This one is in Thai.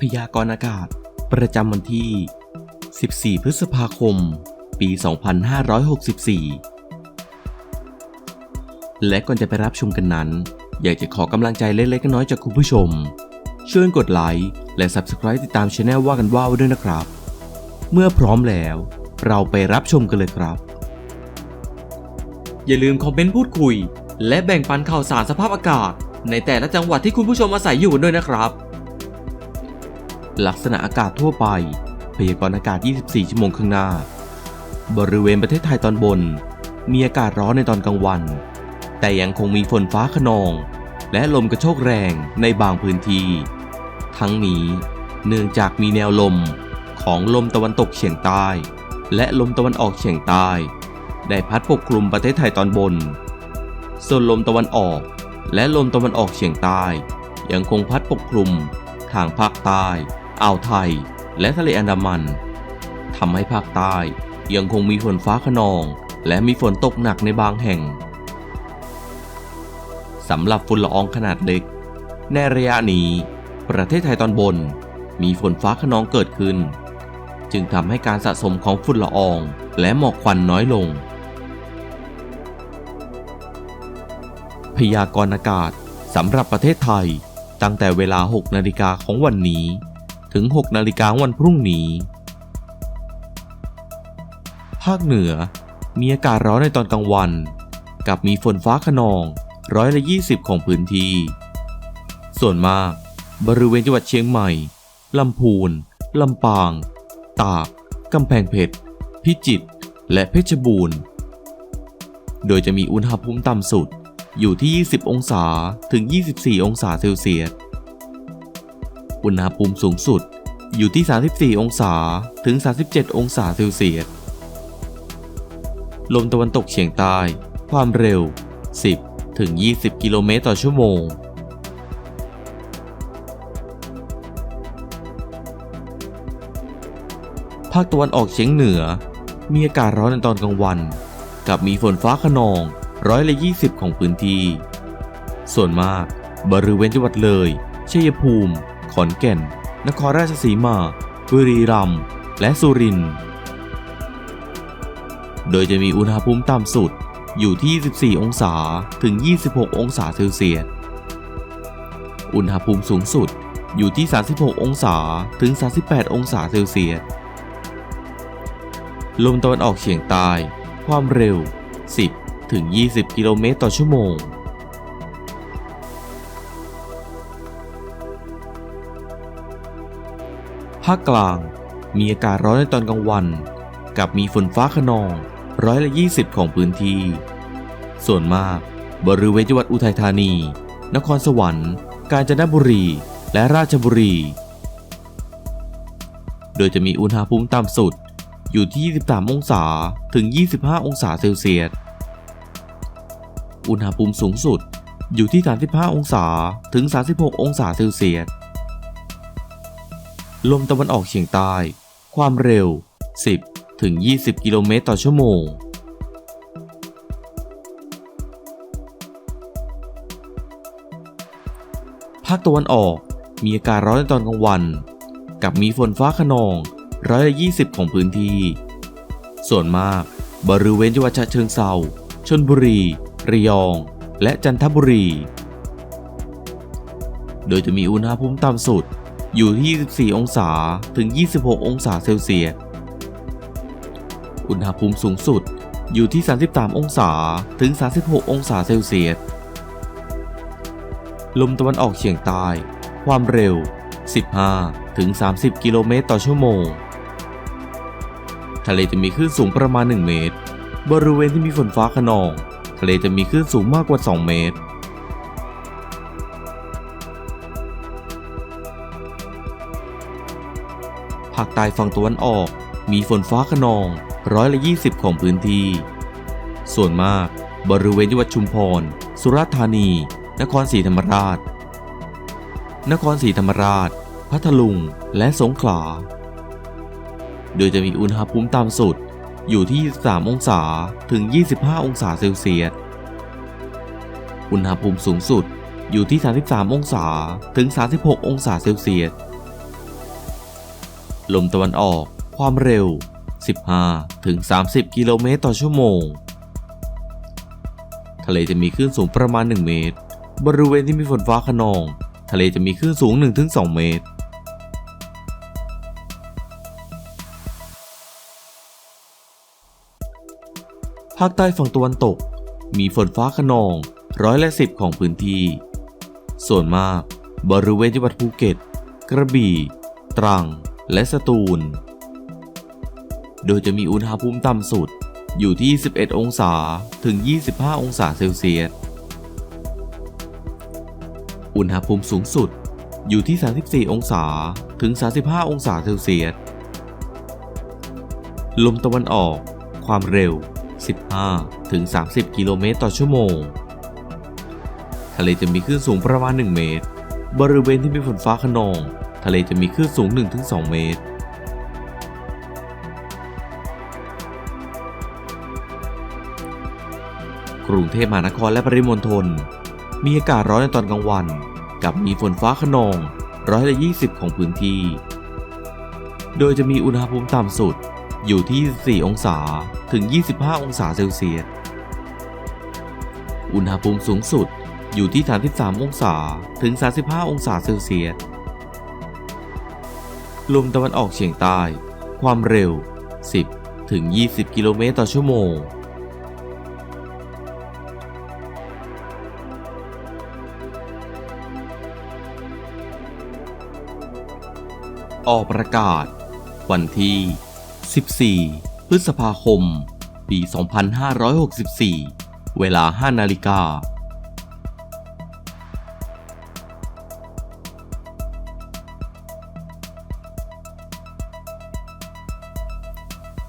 พยากรณ์อากาศ ประจำวันที่ 14 พฤษภาคม ปี 2564 และก่อนจะไปรับชมกันนั้น อยากจะขอกำลังใจเล็กๆน้อยๆจากคุณผู้ชม ช่วยกดไลค์และ Subscribe ติดตามช anel ว่ากันว่าไว้ด้วยนะครับ เมื่อพร้อมแล้ว เราไปรับชมกันเลยครับ อย่าลืมคอมเมนต์พูดคุย และแบ่งปันข่าวสารสภาพอากาศ ในแต่ละจังหวัดที่คุณผู้ชมอาศัยอยู่ด้วยนะครับ ลักษณะอากาศทั่วไป พยากรณ์อากาศ 24 ชั่วโมงข้างหน้า บริเวณประเทศไทยตอนบน มีอากาศร้อนในตอนกลางวัน แต่ยังคงมีฝนฟ้าขนอง และลมกระโชกแรงในบางพื้นที่ ทั้งนี้เนื่องจากมีแนวลมของลมตะวันตกเฉียงใต้ และลมตะวันออกเฉียงใต้ ได้พัดปกคลุมประเทศไทยตอนบน ส่วนลมตะวันออกและลมตะวันออกเฉียงใต้ ยังคงพัดปกคลุมทางภาคใต้ อ่าวไทย และทะเลอันดามันทำให้ภาคใต้ยังคงมีฝนฟ้าขนอง และมีฝนตกหนักในบางแห่งสำหรับฝุ่นละอองขนาดเล็ก ในระยะนี้ ประเทศไทยตอนบนมีฝนฟ้าขนองเกิดขึ้น จึงทำให้การสะสมของฝุ่นละอองและหมอกควันน้อยลง พยากรณ์อากาศสำหรับประเทศไทยตั้งแต่เวลา 6 นาฬิกาของวันนี้ ถึง 6 นาฬิกาวันพรุ่งนี้ ภาคเหนือ มีอากาศร้อนในตอนกลางวัน กับมีฝนฟ้าขนองร้อยละ20 ของพื้นที่ ส่วนมาก บริเวณจังหวัดเชียงใหม่ ลำพูน ลำปาง ตาก กำแพงเพชร พิจิตร และเพชรบูรณ์ โดยจะมีอุณหภูมิต่ำสุดอยู่ที่ 20 องศาถึง 24 องศาเซลเซียส อุณหภูมิสูงสุดอยู่ที่ 34 องศาถึง 37 องศาเซลเซียส ลมตะวันตกเฉียงใต้ ความเร็ว 10 ถึง 20 กิโลเมตรต่อชั่วโมง ภาคตะวันออกเฉียงเหนือ มีอากาศร้อนในตอนกลางวัน กับมีฝนฟ้าขนองร้อยละ20 ของพื้นที่ ส่วนมาก บริเวณจังหวัดเลย ชัยภูมิ ขอนแก่น นครราชสีมา บุรีรัมย์ และสุรินทร์ โดยจะมีอุณหภูมิต่ำสุดอยู่ที่ 24 องศา ถึง 26 องศาเซลเซียส อุณหภูมิสูงสุดอยู่ที่ 36 องศา ถึง 38 องศาเซลเซียส ลมตะวันออกเฉียงใต้ ความเร็ว 10 ถึง 20 กิโลเมตรต่อชั่วโมงาคกลาง มีอากาศร้อนในตอนกลางวัน กับมีฝนฟ้าขนองร้อยละ20ของพื้นที่ ส่วนมาก บริเวณจังหวัดอุทัยธานี นครสวรรค์ กาญจนบุรี และราชบุรี โดยจะมีอุณหภูมิต่ำสุดอยู่ที่ 23 องศาถึง 25 องศาเซลเซียส อุณหภูมิสูงสุดอยู่ที่ 35 องศาถึง 36 องศาเซลเซียส ลมตะวันออกเฉียงใต้ ความเร็ว 10 ถึง 20 กิโลเมตรต่อชั่วโมง ภาคตะวันออกมีอากาศร้อนในตอนกลางวัน กับมีฝนฟ้าขนองร้อยละ20ของพื้นที่ ส่วนมากบริเวณจังหวัดฉะเชิงเทราชลบุรี ระยอง และจันทบุรี โดยจะมีอุณหภูมิต่ำสุด อยู่ที่ 24 องศาถึง 26 องศาเซลเซียส อุณหภูมิสูงสุดอยู่ที่ 33 องศาถึง 36 องศาเซลเซียส ลมตะวันออกเฉียงใต้ ความเร็ว 15 ถึง 30 กิโลเมตรต่อชั่วโมง ทะเลจะมีคลื่นสูงประมาณ 1 เมตร บริเวณที่มีฝนฟ้าขนอง ทะเลจะมีคลื่นสูงมากกว่า 2 เมตราคใต้ฝั่งตะวันออก มีฝนฟ้าขนองร้อยละ20ของพื้นที่ ส่วนมากบริเวณจังหวัดชุมพร สุราษฎร์ธานี นครศรีธรรมราช นครศรีธรรมราช พัทลุง และสงขลา โดยจะมีอุณหภูมิต่ำสุดอยู่ที่ 23 องศาถึง 25 องศาเซลเซียส อุณหภูมิสูงสุดอยู่ที่ 33 องศาถึง 36 องศาเซลเซียส ลมตะวันออกความเร็ว 15ถึง30 กิโลเมตรต่อชั่วโมง ทะเลจะมีคลื่นสูงประมาณ 1 เมตร บริเวณที่มีฝนฟ้าขนอง ทะเลจะมีคลื่นสูง 1-2 เมตร ภาคใต้ฝั่งตะวันตก มีฝนฟ้าขนองร้อยละสิบของพื้นที่ ส่วนมาก บริเวณจังหวัดภูเก็ต กระบี่ ตรัง และสตูล โดยจะมีอุณหภูมิต่ำสุดอยู่ที่ 11 องศาถึง 25 องศาเซลเซียส อุณหภูมิสูงสุดอยู่ที่ 34 องศาถึง 35 องศาเซลเซียส ลมตะวันออกความเร็ว 15 ถึง 30 กิโลเมตรต่อชั่วโมง ทะเลจะมีคลื่นสูงประมาณ 1 เมตร บริเวณที่มีฝนฟ้าขนอง ทะเลจะมีคลื่นสูง 1-2 เมตร กรุงเทพมหานครและปริมณฑล มีอากาศร้อนในตอนกลางวัน กับมีฝนฟ้าขนองร้อยละ20 ของพื้นที่ โดยจะมีอุณหภูมิต่ำสุดอยู่ที่ 24 องศาถึง 25 องศาเซลเซียส อุณหภูมิสูงสุดอยู่ที่ 33 องศาถึง 35 องศาเซลเซียส ลมตะวันออกเฉียงใต้ ความเร็ว 10 ถึง 20 กิโลเมตรต่อชั่วโมง ออกประกาศ วันที่ 14 พฤษภาคม ปี 2564 เวลา 5 นาฬิกา